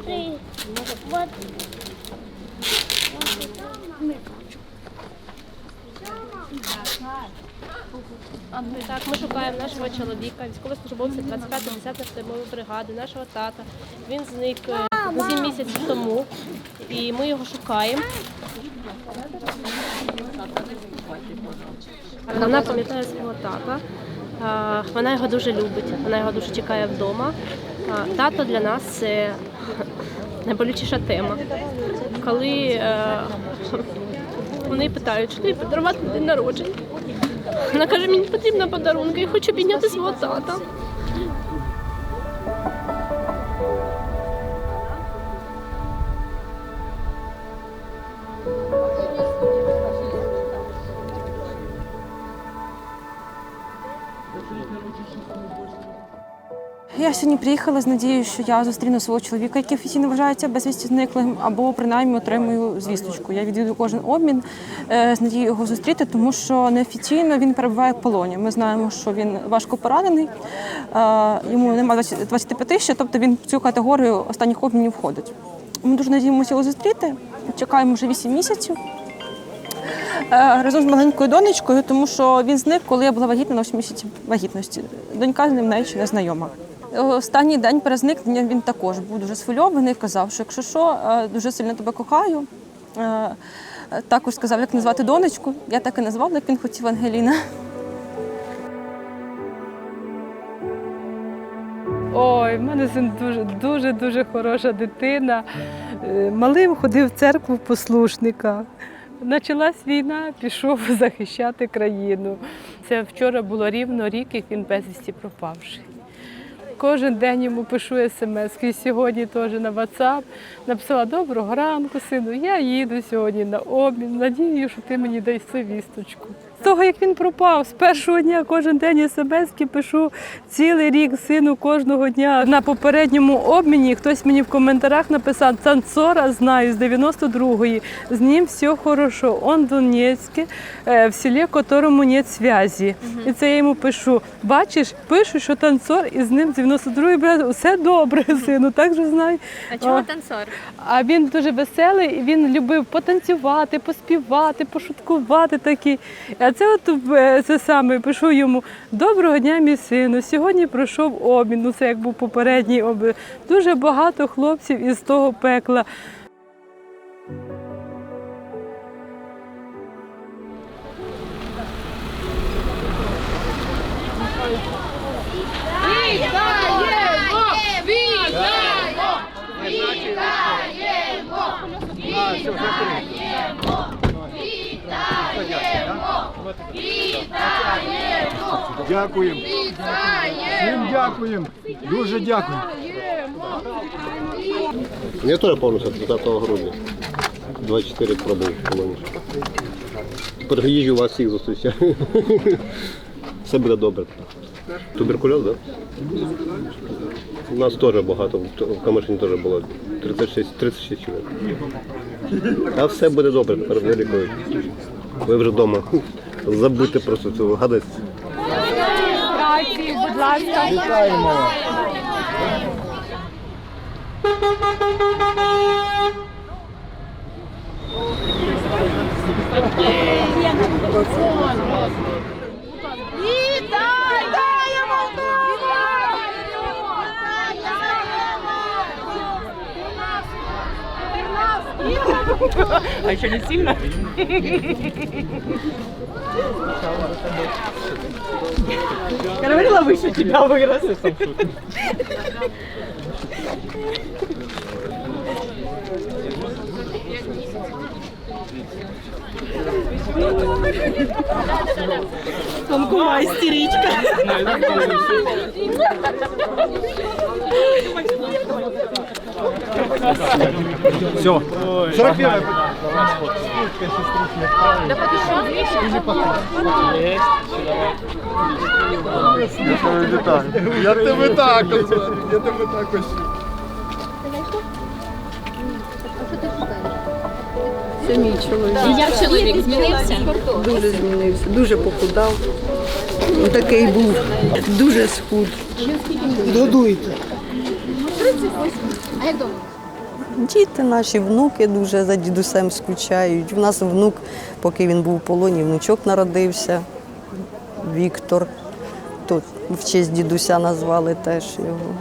Смотри. Вот. Так, ми шукаємо нашого чоловіка, військовослужбовця 25-10 штурмової бригади, нашого тата. Він зник е, 7 місяців тому, і ми його шукаємо. Вона пам'ятає свого тата. Вона його дуже любить, вона його дуже чекає вдома. Тато для нас це найболючіша тема. Коли е, вони питають, тобі подарувати день народження. Вона каже, мені потрібна подарунка, я хочу підняти свого тата. Я сьогодні приїхала з надією, що я зустріну свого чоловіка, який офіційно вважається безвісті зниклим, або принаймні отримую звісточку. Я відвідую кожен обмін е, з надією його зустріти, тому що неофіційно він перебуває в полоні. Ми знаємо, що він важко поранений, е, йому немає 25 ще, тобто він в цю категорію останніх обмінів входить. Ми дуже надіємося його зустріти. Чекаємо вже 8 місяців. Е, Разом з маленькою донечкою, тому що він зник, коли я була вагітна на 8 місяців вагітності. Донька з ним навіть не знайома. Останній день перед він також був дуже схвильований, казав, що якщо що, е, дуже сильно тебе кохаю. Е, е, Також сказав, як назвати донечку. Я так і назвала, як він хотів Ангеліна. Ой, в мене син дуже дуже дуже хороша дитина. Малим ходив в церкву послушника. Почалась війна, пішов захищати країну. Це вчора було рівно рік, як він безвісті пропавший. Кожен день йому пишу смс. І сьогодні теж на WhatsApp написала Доброго ранку, сину. Я їду сьогодні на обмін. Надію, що ти мені даси вісточку. Того, як він пропав, з першого дня кожен день смс пишу цілий рік сину кожного дня. На попередньому обміні хтось мені в коментарях написав танцора знаю з 92-ї. З ним все хорошо. Он Донецьке, е, в селі, которому нет зв'язі. І це я йому пишу. Бачиш, пишу, що танцор і з ним з 92-ї брат, все добре, сину. Так же знаю. А О. танцор? А він дуже веселий, він любив потанцювати, поспівати, пошуткувати такі. А це от е, це саме пишу йому Доброго дня, мій сину. Сьогодні пройшов обмін. Ну це як був попередній обмін. Дуже багато хлопців із того пекла. Дякуємо. Всім дякуємо. Дуже дякуємо. Я теж повністю 30 грудня. 24 пробув полоні. Приїжджу вас всіх зустрічаю. Все буде добре. Туберкульоз, так? У нас теж багато, в Камишині теж було 36, 36 чоловік. А все буде добре, тепер вилікують. Ви вже вдома. Забудьте просто цю гадость. Вітаємо. А еще не сильно? Я говорила, выше тебя вырос. Тонкова истеричка. Все. 41 Я тебе також. Я тебе також. Це мій чоловік. Як чоловік змінився? Дуже змінився, дуже похудав. Такий був, дуже схуд. Годуйте. А як довго? Діти наші, внуки дуже за дідусем скучають. У нас внук, поки він був у полоні, внучок народився. Віктор. Тут в честь дідуся назвали теж його.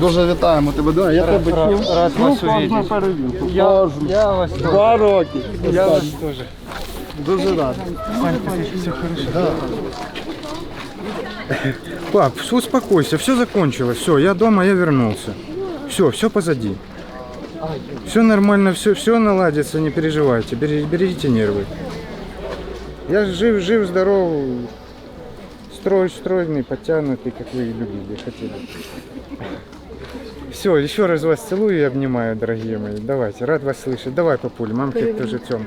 Дуже вітаємо тебе. Да, я тебе рад, рад вас. Я, я вас Два роки. Я вас теж. Дуже рад. Пап, успокойся, все закончилось, все, я дома, я вернулся. Все, все позади. Все нормально, все, все наладится, не переживайте, бери- берегите нервы. Я жив, жив, здоров, строй, стройный, подтянутый, как вы и любили, хотели. Все, еще раз вас целую и обнимаю, дорогие мои. Давайте, рад вас слышать. Давай, папуль, мамке тоже тем.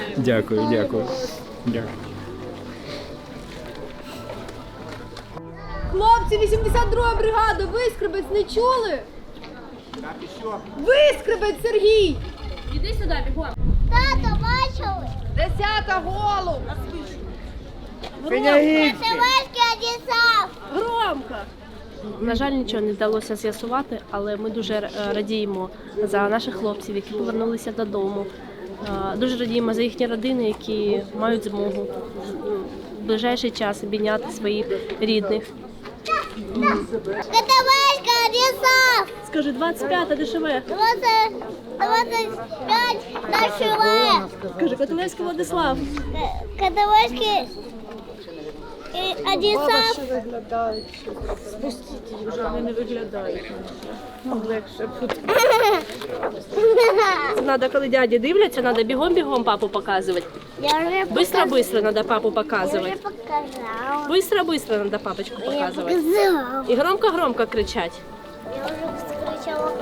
Дякую, дякую. Дякую. Хлопці, 82 бригада, вискребець, не чули? Вискребець, Сергій! Іди сюди, бігом. Тато, бачили? Десята голуб! Одісав! Громко! На жаль, нічого не вдалося з'ясувати, але ми дуже радіємо за наших хлопців, які повернулися додому. Дуже радіємо за їхні родини, які мають змогу в ближайший час обійняти своїх рідних. Катавайська одісав! Скажи, 25 дешеве. 20, 25 дешеве. Скажи, Котелевський Владислав. Катавайський одісав! Вони не виглядають. Легше буде. Надо, коли дяді дивляться, треба бігом-бігом папу показувати. Я вже Быстро-быстро надо папу показувати. показав. Быстро-быстро надо папочку Я показувати. показав. І громко-громко кричать. Я вже скричала.